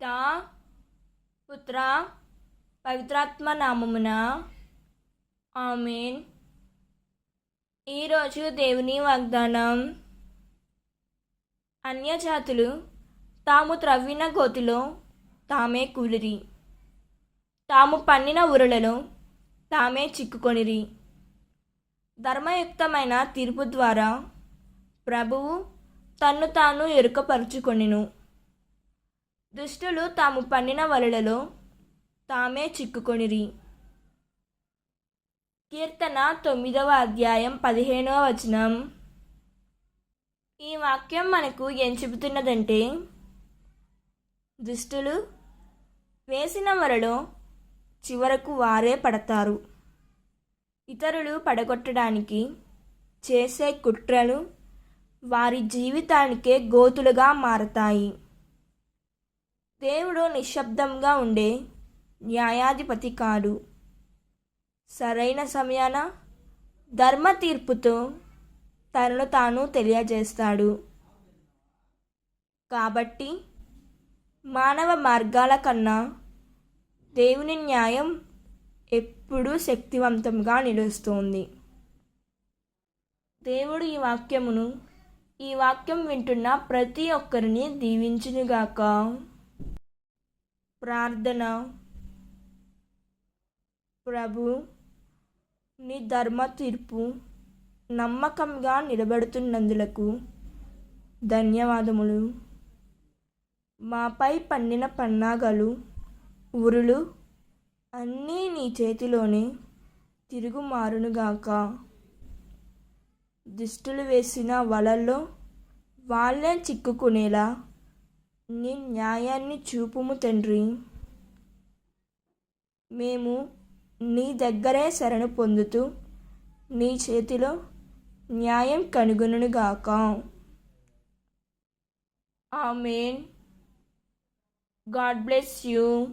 పిత పుత్ర పవిత్రాత్మ నామమున. ఆమెన్. ఈరోజు దేవుని వాగ్దానం. అన్యజాతులు తాము త్రవ్విన గోతిలో తామే కూలిరి. తాము పన్నిన ఉరలలో తామే చిక్కుకొనిరి. ధర్మయుక్తమైన తీర్పు ద్వారా ప్రభువు తన్ను తాను ఎరుకపరుచుకొనిను. దుష్టులు తాము పన్నిన వలలలో తామే చిక్కుకొనిరి. కీర్తన తొమ్మిదవ అధ్యాయం పదిహేనవ వచనం. ఈ వాక్యం మనకు ఏం చెబుతున్నదంటే దుష్టులు వేసిన వలలో చివరకు వారే పడతారు. ఇతరులు పడగొట్టడానికి చేసే కుట్రలు వారి జీవితానికే గోతులుగా మారతాయి. దేవుడు నిశ్శబ్దంగా ఉండే న్యాయాధిపతి కాడు. సరైన సమయాన ధర్మ తీర్పుతో తనను తాను తెలియజేస్తాడు. కాబట్టి మానవ మార్గాల కన్నా దేవుని న్యాయం ఎప్పుడూ శక్తివంతంగా నిలుస్తుంది. దేవుడు ఈ వాక్యమును ఈ వాక్యం వింటున్న ప్రతి ఒక్కరిని దీవించునుగాక. ప్రార్థన ప్రభు నీ ధర్మ తీర్పు నమ్మకంగా నిలబడుతున్నందులకు ధన్యవాదములు. మాపై పన్నిన పన్నాగలు ఉరులు అన్నీ నీ చేతిలోనే తిరుగుమారునుగాక. దుష్టులు వేసిన వలల్లో వాళ్ళే చిక్కుకునేలా నీ న్యాయాన్ని చూపుము తండ్రి. మేము నీ దగ్గరే శరణు పొందుతూ నీ చేతిలో న్యాయం కనుగొనుగాక ఆమెన్. God bless you.